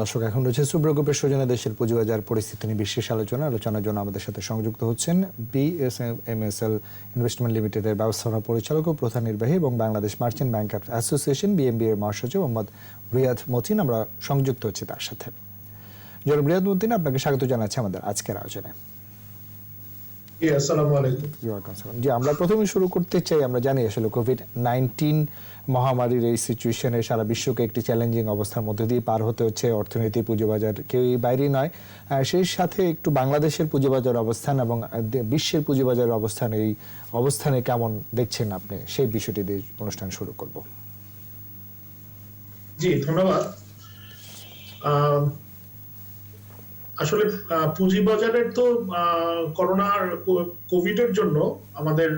দর্শক এখন রয়েছে সুব্রগ্রুপের সৌজন্য দেশের পুঁজিবাজার পরিস্থিতি নিয়ে বিশেষ আলোচনা। আলোচনার জন্য আমাদের সাথে সংযুক্ত হচ্ছেন বিএসএমএসএল ইনভেস্টমেন্ট লিমিটেডের ব্যবস্থাপনা পরিচালক ও প্রধান নির্বাহী এবং Bangladesh merchant banker association BMB এর মহাসচিব মোহাম্মদ রিয়াদ মতিন। আমরা সংযুক্ত হচ্ছি তার সাথে। জনাব রিয়াদ মতিন আপনাকে স্বাগত জানাচ্ছি আমাদের আজকের আলোচনায় জি আমরা প্রথমে শুরু করতে চাই আমরা জানি আসলে কোভিড নাইন্টিন মহামারীর এই সিচুয়েশনে সারা বিশ্বকে একটি চ্যালেঞ্জিং অবস্থার মধ্যে দিয়ে পার হতে হচ্ছে। অর্থনীতি, পুঁজিবাজার কেউই বাইরে নয়। সেই সাথে একটু বাংলাদেশের পুঁজিবাজার অবস্থান এবং বিশ্বের পুঁজিবাজার অবস্থান, এই অবস্থানে কেমন দেখছেন আপনি? সেই বিষয়টি দিয়ে অনুষ্ঠান শুরু করব। জি, ধন্যবাদ। আসলে পুঁজিবাজারের তো করোনার কোভিড এর জন্য আমাদের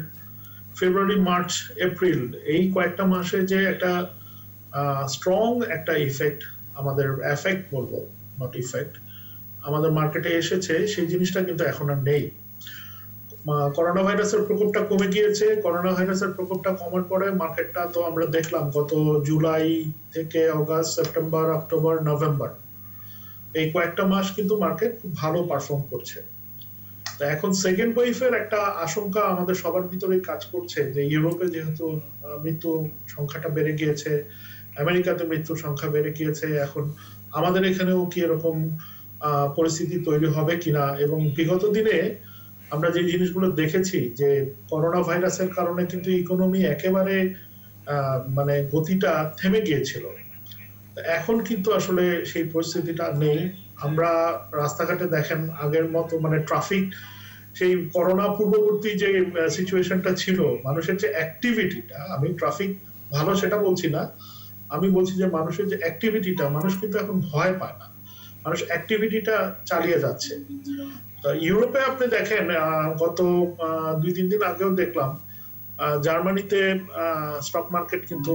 ফেব্রুয়ারি মার্চ এপ্রিল এই কয়েকটা মাসে যে একটা স্ট্রং একটা ইফেক্ট আমাদের এফেক্ট বলব নট ইফেক্ট আমাদের মার্কেটে এসেছে, সেই জিনিসটা কিন্তু এখন আর নেই। করোনা ভাইরাসের প্রকোপটা কমে গিয়েছে করোনা ভাইরাসের প্রকোপটা কমার পরে মার্কেটটা তো আমরা দেখলাম গত জুলাই থেকে অগাস্ট সেপ্টেম্বর অক্টোবর নভেম্বর এই কয়েকটা মাস কিন্তু মার্কেট খুব ভালো পারফর্ম করছে। এখন সেকেন্ড ওয়েভের একটা আশঙ্কা আমাদের সবার ভিতরে কাজ করছে যে ইউরোপে যেহেতু মৃত্যু সংখ্যাটা বেড়ে গিয়েছে, আমেরিকাতে মৃত্যুর সংখ্যা বেড়ে গিয়েছে, এখন আমাদের এখানেও কি এরকম পরিস্থিতি তৈরি হবে কিনা? এবং বিগত দিনে আমরা যে জিনিসগুলো দেখেছি যে করোনা ভাইরাসের কারণে কিন্তু ইকোনমি একেবারে মানে গতিটা থেমে গিয়েছিল। এখন কিন্তু আসলে সেই পরিস্থিতিটা নেই। আমরা রাস্তাঘাটে দেখেন আগের মতো মানে ট্রাফিক সেই করোনা পূর্ববর্তী যে সিচুয়েশনটা ছিল, মানুষের যে অ্যাক্টিভিটিটা আমি ট্রাফিক ভালো সেটা বলছি না, আমি বলছি যে মানুষের যে অ্যাক্টিভিটিটা মানুষ কিন্তু এখন ভয় পায় না। মানুষ অ্যাক্টিভিটিটা চালিয়ে যাচ্ছে। ইউরোপে আপনি দেখেন গত দুই, তিন দিন আগেও দেখলাম জার্মানিতে স্টক মার্কেট কিন্তু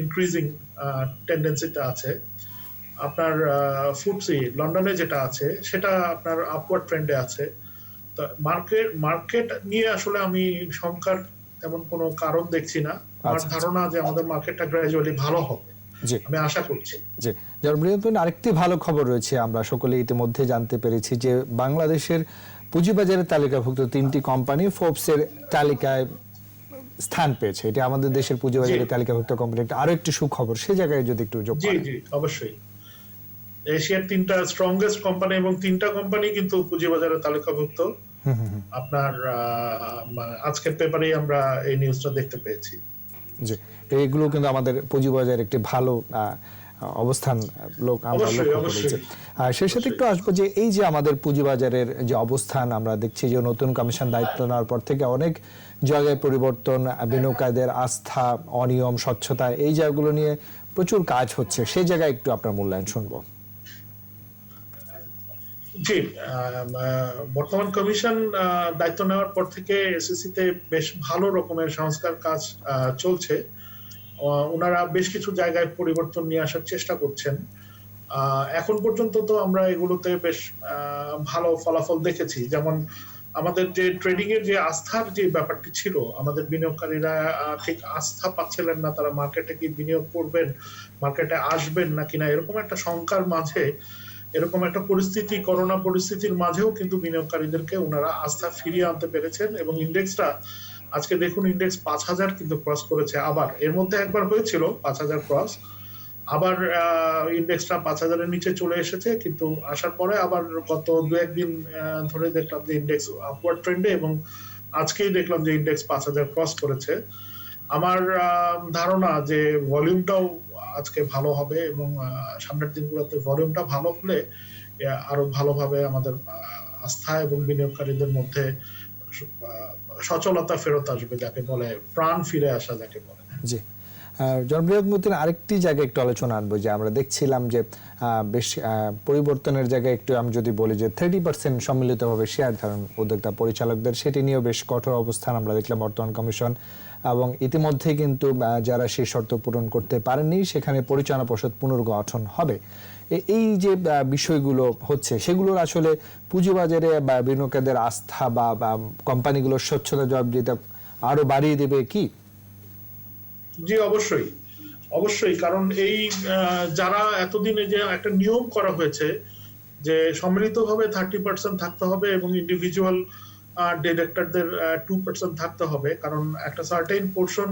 ইনক্রিজিং টেন্ডেন্সিটা আছে। আপনার ফুটসি লন্ডনে যেটা আছে সেটা আপনার আপওয়ার্ড ট্রেন্ডে আছে। মার্কেট মার্কেট নিয়ে আসলে আমি শঙ্কার তেমন কোনো কারণ দেখছি না। আমার আচ্ছা, আচ্ছা। ধারণা যে আমাদের মার্কেটটা ভালো হবে আমি আশা করছি। জি। আরেকটি ভালো খবর রয়েছে আমরা সকলে ইতিমধ্যে জানতে পেরেছি যে বাংলাদেশের পুঁজিবাজারের তালিকাভুক্ত তিনটি কোম্পানি ফোর্বসের তালিকায় স্থান পেয়েছে। এটা আমাদের দেশের পুঁজিবাজারের তালিকাভুক্ত কোম্পানি একটা আরও একটি সুখবর সে জায়গায় যদি একটু যোগ জি জি অবশ্যই। এশিয়ার তিনটা স্ট্রংগেস্ট কোম্পানি এবং তিনটা কোম্পানি কিন্তু পুঁজিবাজারে তালিকাভুক্ত। আপনার আজকের পেপারেই আমরা এই নিউজটা দেখতে পেয়েছি। জি এইগুলো কিন্তু আমাদের পুঁজিবাজার একটি ভালো অবস্থান লোক আমরা লক্ষ্য করেছি। আর সেই সাথে একটু আসব যে এই যে আমাদের পুঁজিবাজারের যে অবস্থান আমরা দেখছি যে নতুন কমিশন দায়িত্ব নেওয়ার পর থেকে অনেক জায়গায় পরিবর্তন বিনিয়োগকারীদের আস্থা অনিয়ম স্বচ্ছতা এই জায়গাগুলো নিয়ে প্রচুর কাজ হচ্ছে। সেই জায়গায় একটু আপনার মূল্যায়ন শুনব। জি বর্তমান কমিশন দায়িত্ব নেওয়ার পর থেকে এসএসসি তে বেশ ভালো রকমের সংস্কার কাজ চলছে। ওনারা বেশ কিছু জায়গায় পরিবর্তন নিয়ে আসার চেষ্টা করছেন। এখন পর্যন্ত তো আমরা এগুলোতে বেশ ভালো ফলাফল দেখেছি। যেমন আমাদের যে ট্রেডিং এর যে আস্থার যে ব্যাপারটি ছিল, আমাদের বিনিয়োগকারীরা ঠিক আস্থা পাচ্ছিলেন না। তারা মার্কেটে কি বিনিয়োগ করবেন, মার্কেটে আসবেন না কিনা, এরকম একটা শঙ্কার মাঝে এরকম একটা পরিস্থিতি, করোনা পরিস্থিতির মাঝেও কিন্তু বিনিয়োগকারীদেরকে ওনারা আস্থা ফিরিয়ে আনতে পেরেছেন এবং ইন্ডেক্সটা, আজকে দেখুন ইন্ডেক্স পাঁচ হাজার কিন্তু ক্রস করেছে আবার। এর মধ্যে একবার হয়েছিল পাঁচ হাজার ক্রস, আবার ইন্ডেক্সটা পাঁচ হাজারের নিচে চলে এসেছে, কিন্তু আসার পরে আবার গত দু একদিন ধরে দেখলাম যে ইন্ডেক্স আপওয়ার্ড ট্রেন্ডে এবং আজকেই দেখলাম যে ইন্ডেক্স পাঁচ হাজার ক্রস করেছে। আমার ধারণা যে ভলিউমটাও আজকে ভালো হবে এবং সামনের দিনগুলোতে ভলিউমটা ভালো হলে আরও ভালোভাবে আমাদের আস্থা এবং বিনিয়োগকারীদের মধ্যে সচলতা ফেরত আসবে যাকে বলে, প্রাণ ফিরে আসা যাকে বলে। জি। আরেকটি জায়গায় একটু আলোচনা আনব, যে আমরা দেখছিলাম যে বেশ পরিবর্তনের জায়গায় একটু আমি যদি বলি যে থার্টি পার্সেন্ট সম্মিলিতভাবে শেয়ার ধারণ উদ্যোক্তা পরিচালকদের, সেটি নিয়েও বেশ কঠোর অবস্থান আমরা দেখলাম বর্তমান কমিশন এবং ইতিমধ্যে কিন্তু যারা সেই শর্ত পূরণ করতে পারেননি, সেখানে পরিচালনা পর্ষদ পুনর্গঠন হবে। এই যে বিষয়গুলো হচ্ছে, সেগুলোর আসলে পুঁজিবাজারে বা বিনিয়োগকারীদের আস্থা বা কোম্পানিগুলোর স্বচ্ছতা, জবাবদিহিতা আরও বাড়িয়ে দেবে কি? জি, অবশ্যই। অবশ্যই, কারণ এই যারা এতদিনে যে একটা নিয়ম করা হয়েছে যে সম্মিলিতভাবে থার্টি পার্সেন্ট থাকতে হবে এবং ইন্ডিভিজুয়াল ডিরেক্টরদের টু পার্সেন্ট থাকতে হবে। কারণ একটা সার্টেন পোর্শন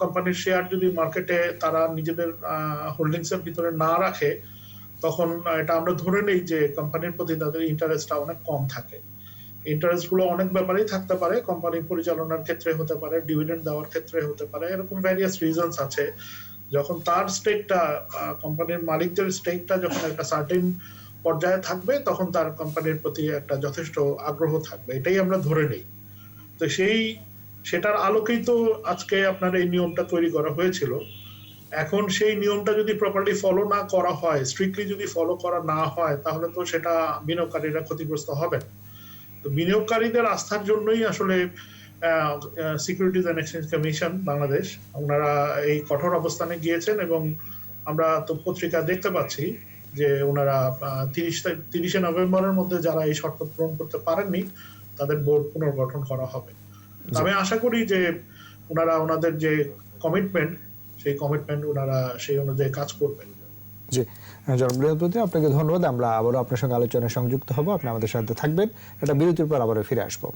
কোম্পানির শেয়ার যদি মার্কেটে তারা নিজেদের হোল্ডিংস এর ভিতরে না রাখে, তখন এটা আমরা ধরে নেই যে কোম্পানির প্রতি তাদের ইন্টারেস্টটা অনেক কম থাকে। ইন্টারেস্টগুলো অনেক ব্যাপারেই থাকতে পারে। কোম্পানি পরিচালনার ক্ষেত্রে হতে পারে ডিভিডেন্ড দেওয়ার ক্ষেত্রে হতে পারে, এরকম ভ্যারিয়াস রিজনস আছে। যখন তার স্টেকটা কোম্পানির মালিকদের স্টেকটা যখন একটা সার্টেন পর্যায়ে থাকবে, তখন তার কোম্পানির প্রতি একটা যথেষ্ট আগ্রহ থাকবে। এটাই আমরা ধরে নেই। তো সেই, সেটার আলোকেই তো আজকে আপনার এই নিয়মটা তৈরি করা হয়েছিল। এখন সেই নিয়মটা যদি প্রপারলি ফলো না করা হয় স্ট্রিক্টলি যদি ফলো করা না হয়, তাহলে তো সেটা বিনিয়োগকারীরা ক্ষতিগ্রস্ত হবেন। তো বিনিয়োগকারীদের আস্থার জন্যই আসলে securities and exchange commission Bangladesh, ওনারা এই কঠোর অবস্থানে গিয়েছেন এবং আমরা তো পত্রিকা দেখতে পাচ্ছি। যে ওনারা তিরিশ তিরিশে নভেম্বরের মধ্যে যারা এই শর্ত পূরণ করতে পারেননি তাদের বোর্ড পুনর্গঠন করা হবে। আমি আশা করি যে ওনারা ওনাদের যে কমিটমেন্ট সেই কমিটমেন্ট ওনারা সেই অনুযায়ী কাজ করবেন। জি। জনপ্রিয়পতি আপনাকে ধন্যবাদ। আমরা আবারও আপনার সঙ্গে আলোচনায় সংযুক্ত হব। আপনি আমাদের সাথে থাকবেন। একটা বিরতির পর আবারও ফিরে আসব।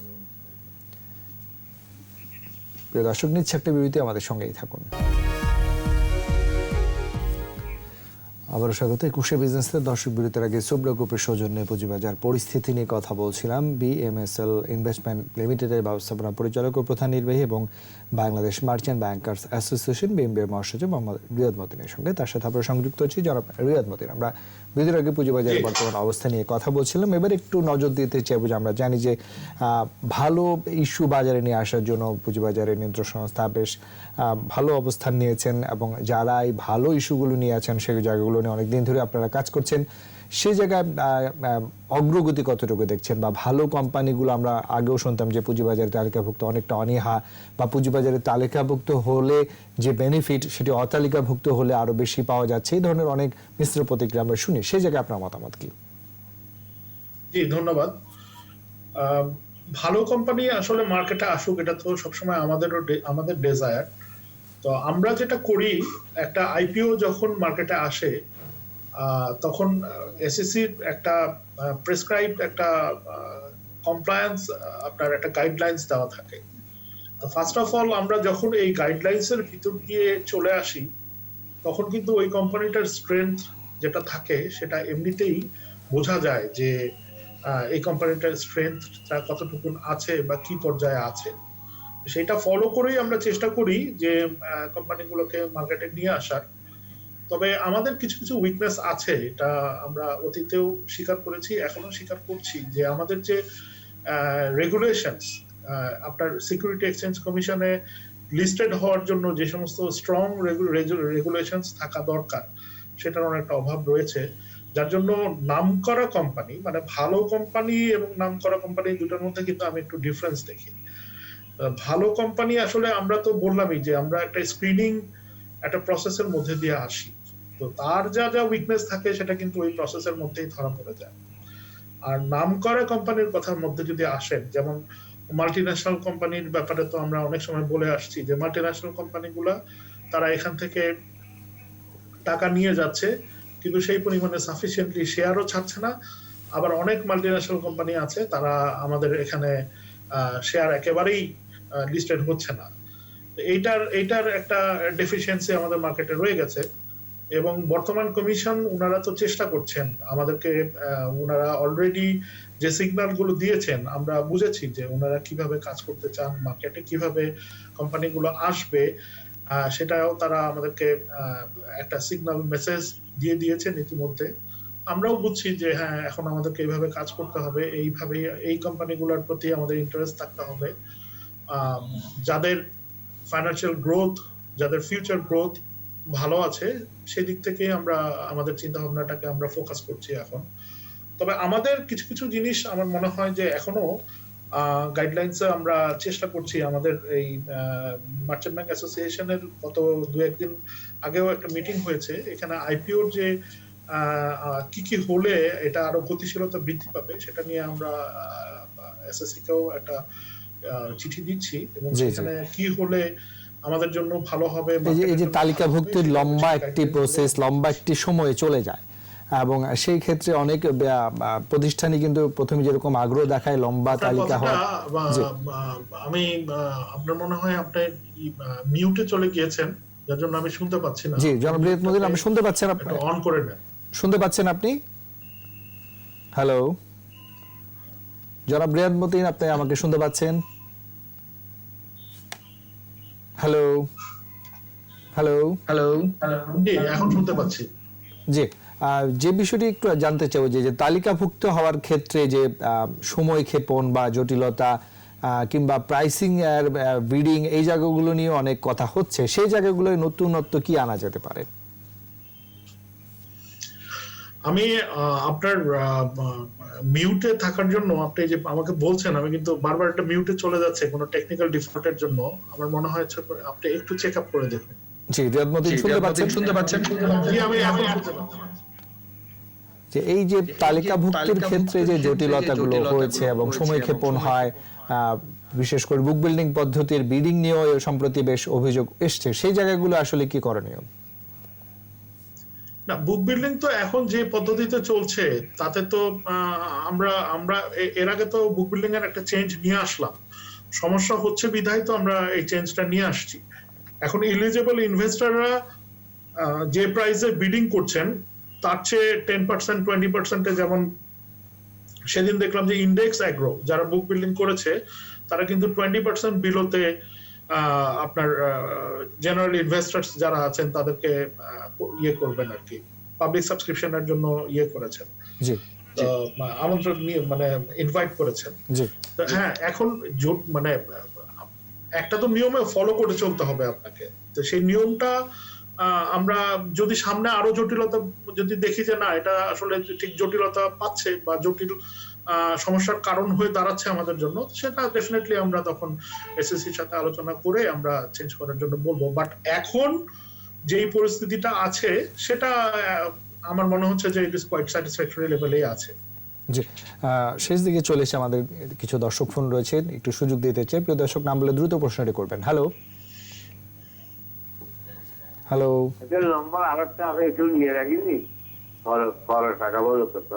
প্রিয় দর্শক নিচ্ছে একটা বিরতি। আমাদের সঙ্গেই থাকুন। আবারও স্বাগত। একুশে বিজনেসের দর্শক বিরতির আগে সুব্রা গ্রুপের সৌজন্যে পুঁজিবাজার পরিস্থিতি নিয়ে কথা বলছিলাম। বিএমএসএল ইনভেস্টমেন্ট লিমিটেডের ব্যবস্থাপনা পরিচালক ও প্রধান নির্বাহী এবং বাংলাদেশ মার্চেন্ট ব্যাংকার্স অ্যাসোসিয়েশন বিএমবির মহাসচিব মোহাম্মদ রিয়াদ মতিনের সঙ্গে। তার সাথে আমরা সংযুক্ত হচ্ছি জনাব রিয়াদ মতিন। আমরা বিরতির আগে পুঁজিবাজারের বর্তমান অবস্থা নিয়ে কথা বলছিলাম। এবার একটু নজর দিতে চাইব যে আমরা জানি যে ভালো ইস্যু বাজারে নিয়ে আসার জন্য পুঁজিবাজারের নিয়ন্ত্রণ সংস্থা বেশ ভালো অবস্থান নিয়েছেন এবং যারা এই ভালো ইস্যুগুলো নিয়ে আছেন সেই জায়গাগুলো নিয়ে অনেকদিন ধরে আপনারা কাজ করছেন, সেই জায়গায় অগ্রগতি কতটুকু দেখছেন? বা ভালো কোম্পানিগুলো আমরা আগেও শুনতাম যে পুঁজিবাজারে তালিকাভুক্ত অনেকটা অনীহা, বা পুঁজিবাজারে তালিকাভুক্ত হলে যে বেনিফিট সেটি অতালিকাভুক্ত হলে আরও বেশি পাওয়া যাচ্ছে, এই ধরনের অনেক মিশ্র প্রতিক্রিয়া আমরা শুনি। সেই জায়গায় আপনার মতামত কি? জি, ধন্যবাদ। ভালো কোম্পানি আসলে মার্কেটে আসুক, এটা তো সবসময় আমাদেরও আমাদের ডেজায়ার তো আমরা যেটা করি, একটা আইপিও যখন মার্কেটে আসে তখন এসএসসি একটা প্রেসক্রাইব একটা কমপ্লায়েন্স আপনার একটা গাইডলাইন্স দেওয়া থাকে। তো ফার্স্ট অফ অল আমরা যখন এই গাইডলাইন্সের ভিতর দিয়ে চলে আসি, তখন কিন্তু ওই কোম্পানিটার স্ট্রেংথ যেটা থাকে, সেটা এমনিতেই বোঝা যায় যে এই কোম্পানিটার স্ট্রেংথটা কতটুকু আছে বা কি পর্যায়ে আছে। সেটা ফলো করেই আমরা চেষ্টা করি যে কোম্পানিগুলোকে মার্কেটে নিয়ে আসার। তবে আমাদের কিছু কিছু উইকনেস আছে, এটা আমরা অতীতেও স্বীকার করেছি এখনও স্বীকার করছি যে আমাদের যে রেগুলেশনস আপনার সিকিউরিটি এক্সচেঞ্জ কমিশনে লিস্টেড হওয়ার জন্য যে সমস্ত স্ট্রং রেগুলেশনস থাকা দরকার, সেটার অনেকটা অভাব রয়েছে। যার জন্য নামকরা কোম্পানি মানে ভালো কোম্পানি এবং নামকরা কোম্পানি দুটোর মধ্যে কিন্তু আমি একটু ডিফারেন্স দেখি। ভালো কোম্পানি আসলে আমরা তো বললামই যে আমরা একটা স্ক্রিনিং একটা প্রসেসের মধ্যে দিয়ে আসি। তো তার যা যা উইকনেস থাকে সেটা কিন্তু ওই প্রসেসের মধ্যেই ধরা পড়ে যায়। আর নামকরা কোম্পানির কথার মধ্যে যদি আসেন, যেমন মাল্টি ন্যাশনাল কোম্পানির ব্যাপারে তো আমরা অনেক সময় বলে আসছি যে মাল্টি ন্যাশনাল কোম্পানিগুলা তারা এখান থেকে টাকা নিয়ে যাচ্ছে, কিন্তু সেই পরিমাণে সাফিসিয়েন্টলি শেয়ারও ছাড়ছে না। আবার অনেক মাল্টি ন্যাশনাল কোম্পানি আছে, তারা আমাদের এখানে শেয়ার একেবারেই লিস্টেড হচ্ছে না। এইটার এইটার একটা ডেফিসিয়েন্সি আমাদের মার্কেটে রয়ে গেছে। এবং বর্তমান কমিশন ওনারা তো চেষ্টা করছেন, আমাদেরকে ওনারা অলরেডি যে সিগন্যালগুলো দিয়েছেন, আমরা বুঝেছি যে ওনারা কীভাবে কাজ করতে চান মার্কেটে কীভাবে কোম্পানিগুলো আসবে সেটাও তারা আমাদেরকে একটা সিগন্যাল মেসেজ দিয়ে দিয়েছেন ইতিমধ্যে। আমরাও বুঝছি যে হ্যাঁ এখন আমাদেরকে এইভাবে কাজ করতে হবে এইভাবে এই কোম্পানিগুলোর প্রতি আমাদের ইন্টারেস্ট থাকতে হবে। যাদের ফাইন্যান্সিয়াল গ্রোথ যাদের ফিউচার গ্রোথ ভালো আছে সেদিক থেকে আমরা আমাদের চিন্তা ভাবনাটাকে আমরা ফোকাস করছি এখন। তবে আমাদের কিছু কিছু জিনিস আমার মনে হয় যে এখনও গাইডলাইন্সে আমরা চেষ্টা করছি আমাদের এই মার্চেন্ট ব্যাংক অ্যাসোসিয়েশনের গত দু একদিন আগেও একটা মিটিং হয়েছে। এখানে আইপিওর যে কি কি হলে এটা আরও গতিশীলতা বৃদ্ধি পাবে সেটা নিয়ে আমরা এসএসসি কেও একটা চিঠি দিচ্ছি। এবং। সেখানে কি হলে আমাদের জন্য ভালো হবে এই যে হবে, লম্বা একটি প্রসেস লম্বা একটি সময় চলে যায়। এবং সেই ক্ষেত্রে অনেক প্রতিষ্ঠানই কিন্তু প্রথমে যেরকম আগ্রহ দেখায় লম্বা তালিকা হয় আমি আপনার মনে হয় আপনি মিউটে চলে গিয়েছেন যার জন্য আমি শুনতে পাচ্ছি না। জি জনপ্রিয়ত মদিন আপনি শুনতে পাচ্ছেন আপনি? অন করে নেন। শুনতে পাচ্ছেন আপনি? হ্যালো জনাব রিয়াদ মতিন আপনি আমাকে শুনতে পাচ্ছেন? হ্যালো হ্যালো হ্যালো জি এখন শুনতে পাচ্ছি। জি যে বিষয়টি একটু জানতে চাই যে যে তালিকাভুক্ত হওয়ার ক্ষেত্রে যে আহ, সময় ক্ষেপণ বা জটিলতা আহ, কিংবা প্রাইসিং এর বিডিং এই জায়গাগুলো নিয়ে অনেক কথা হচ্ছে সেই জায়গাগুলোয় নতুনত্ব কি আনা যেতে পারে? আমি আহ, আপনার মিউটে থাকার জন্য আপনি যে আমাকে বলছেন আমি কিন্তু বারবার একটা মিউটে চলে যাচ্ছে কোনো টেকনিক্যাল ডিফল্টের জন্য। আমার মনে হয় আপনি একটু চেক আপ করে দেখুন। জি রিয়াদ মতিন শুনতে পাচ্ছেন? শুনতে পাচ্ছেন? জি আমি এখন শুনতে পাচ্ছি। যে এই যে তালিকাভুক্তির ক্ষেত্রে যে জটিলতাগুলো হয়েছে এবং সময় ক্ষেপণ হয় আহ, বিশেষ করে বুক বিল্ডিং পদ্ধতির বিডিং নিয়েও সম্প্রতি বেশ অভিযোগ এসছে। সেই জায়গাগুলো আসলে কি করণীয়? না বুক বিল্ডিং তো এখন যে পদ্ধতিতে চলছে, তাতে তো আমরা আমরা এর আগে তো বুক বিল্ডিং এর একটা চেঞ্জ নিয়ে আসলাম। সমস্যা হচ্ছে বিধায় তো আমরা এই চেঞ্জটা নিয়ে আসছি। এখন ইলিজিবল ইনভেস্টররা যে প্রাইসে বিডিং করছেন, তার চেয়ে টেন পার্সেন্ট টোয়েন্টি পার্সেন্টে যেমন, সেদিন দেখলাম যে ইন্ডেক্স অ্যাগ্রো যারা বুক বিল্ডিং করেছে, তারা কিন্তু টোয়েন্টি পার্সেন্ট বিলোতে আপনার জেনারেল ইনভেস্টার্স যারা আছেন তাদেরকে ইয়ে করবেন আর কি। পাবলিক সাবস্ক্রিপশনের জন্য ইয়ে করেছেন। জি আমন্ত্রণ নিয়ে মানে ইনভাইট করেছেন। হ্যাঁ এখন জোট মানে একটা তো নিয়মে ফলো করে চলতে হবে আপনাকে। তো সেই নিয়মটা আহ, আমরা যদি সামনে আরও জটিলতা যদি দেখি যে না এটা আসলে ঠিক জটিলতা পাচ্ছে বা জটিল সমস্যার কারণ হয়ে দাঁড়াচ্ছে আমাদের জন্য। সেটা ডেফিনেটলি আমরা তখন এসএসসির সাথে আলোচনা করে আমরা চেঞ্জ করার জন্য বলব। বাট এখন যেই পরিস্থিতিটা আছে সেটা আমার মনে হচ্ছে যে ইট ইস কোয়াইট স্যাটিসফ্যাক্টরি লেভেলেই আছে। জি। শেষ দিকে চলে এসে আমাদের কিছু দর্শক ফোন রয়েছে। একটু সুযোগ দিতে চাই। প্রিয় দর্শক নাম বলে দ্রুত প্রশ্নটি করবেন। হ্যালো হ্যালো নম্বর আরেকটা আছে একটু নিয়ে রাখিনি। পরে পরে টাকা বলে করতে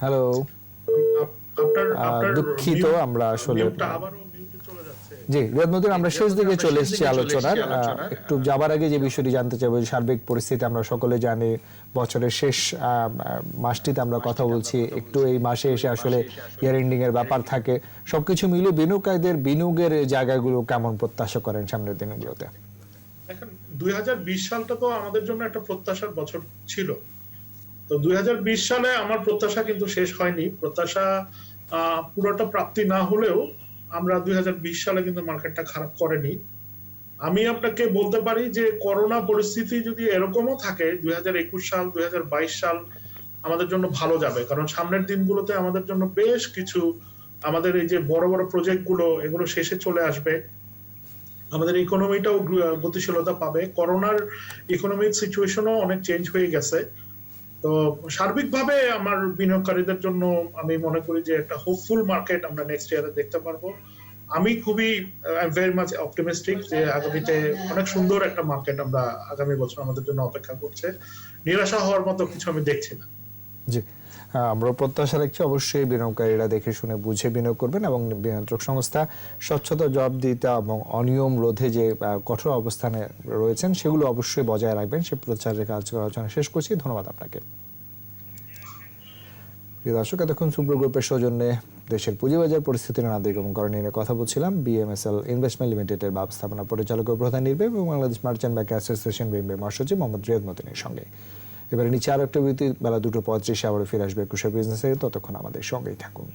হ্যালো দুঃখিত, আমরা আসলে-। জি রিয়াদ আমরা শেষ দিকে চলে এসেছি আলোচনার। একটু যাবার আগে যে বিষয়টি জানতে চাইব সার্বিক পরিস্থিতি আমরা সকলে জানি বছরের শেষ মাসটিতে আমরা কথা বলছি একটু এই মাসে এসে আসলে ইয়ার এন্ডিং এর ব্যাপার থাকে। সবকিছু মিলিয়ে বিনিয়োগকারীদের বিনিয়োগের জায়গাগুলো কেমন প্রত্যাশা করেন সামনের দিনগুলোতে? দেখেন দুই সালটা তো আমাদের জন্য একটা প্রত্যাশার বছর ছিল। তো দুই হাজার বিশ সালে আমার প্রত্যাশা কিন্তু শেষ হয়নি। প্রত্যাশা পুরোটা প্রাপ্তি না হলেও আমরা দুই সালে কিন্তু মার্কেটটা খারাপ করেনি। আমি আপনাকে বলতে পারি যে করোনা পরিস্থিতি যদি এরকমও থাকে, দুই সাল দুই সাল আমাদের জন্য ভালো যাবে। কারণ সামনের দিনগুলোতে আমাদের জন্য বেশ কিছু আমাদের এই যে বড় বড় প্রজেক্টগুলো এগুলো শেষে চলে আসবে। আমাদের ইকোনমিটাও গতিশীলতা পাবে। করোনার ইকোনমিক সিচুয়েশনও অনেক চেঞ্জ হয়ে গেছে। তো সার্বিকভাবে আমার বিনিয়োগকারীদের জন্য আমি মনে করি যে একটা হোপফুল মার্কেট আমরা নেক্সট ইয়ারে দেখতে পারব। আমি খুবই ভেরি মাচ অপটিমিস্টিক যে আগামীতে অনেক সুন্দর একটা মার্কেট আমরা আগামী বছর আমাদের জন্য অপেক্ষা করছে। নিরাশা হওয়ার মতো কিছু আমি দেখছি না। জি। আমরা প্রত্যাশা রাখছি অবশ্যই বিনিয়োগকারীরা দেখে শুনে বুঝে বিনিয়োগ করবেন এবং নিয়ন্ত্রক সংস্থা স্বচ্ছতা, জবাবদিহিতা এবং অনিয়ম রোধে যে কঠোর অবস্থানে রয়েছেন সেগুলো অবশ্যই বজায় রাখবেন। সে প্রচার রেখে আজকের আলোচনা শেষ করছি। ধন্যবাদ আপনাকে। প্রিয় দর্শক, এতক্ষণ সুপ্র গ্রুপের সৌজন্যে দেশের পুঁজিবাজার পরিস্থিতি নানা দিক এবং করণীয় নিয়ে কথা বলছিলাম। বিএমএসএল ইনভেস্টমেন্ট লিমিটেডের ব্যবস্থাপনা পরিচালক ও প্রধান নির্বাহী এবং Bangladesh merchant bank association BMB মহাসচিব মোহাম্মদ রিয়াদ মতিনের সঙ্গে। এবারে নিচে আরেকটা বিরতি, বেলা দুটো পঁয়ত্রিশে আবার ফিরে আসবে একুশে বিজনেসে ততক্ষণ আমাদের সঙ্গেই থাকুন।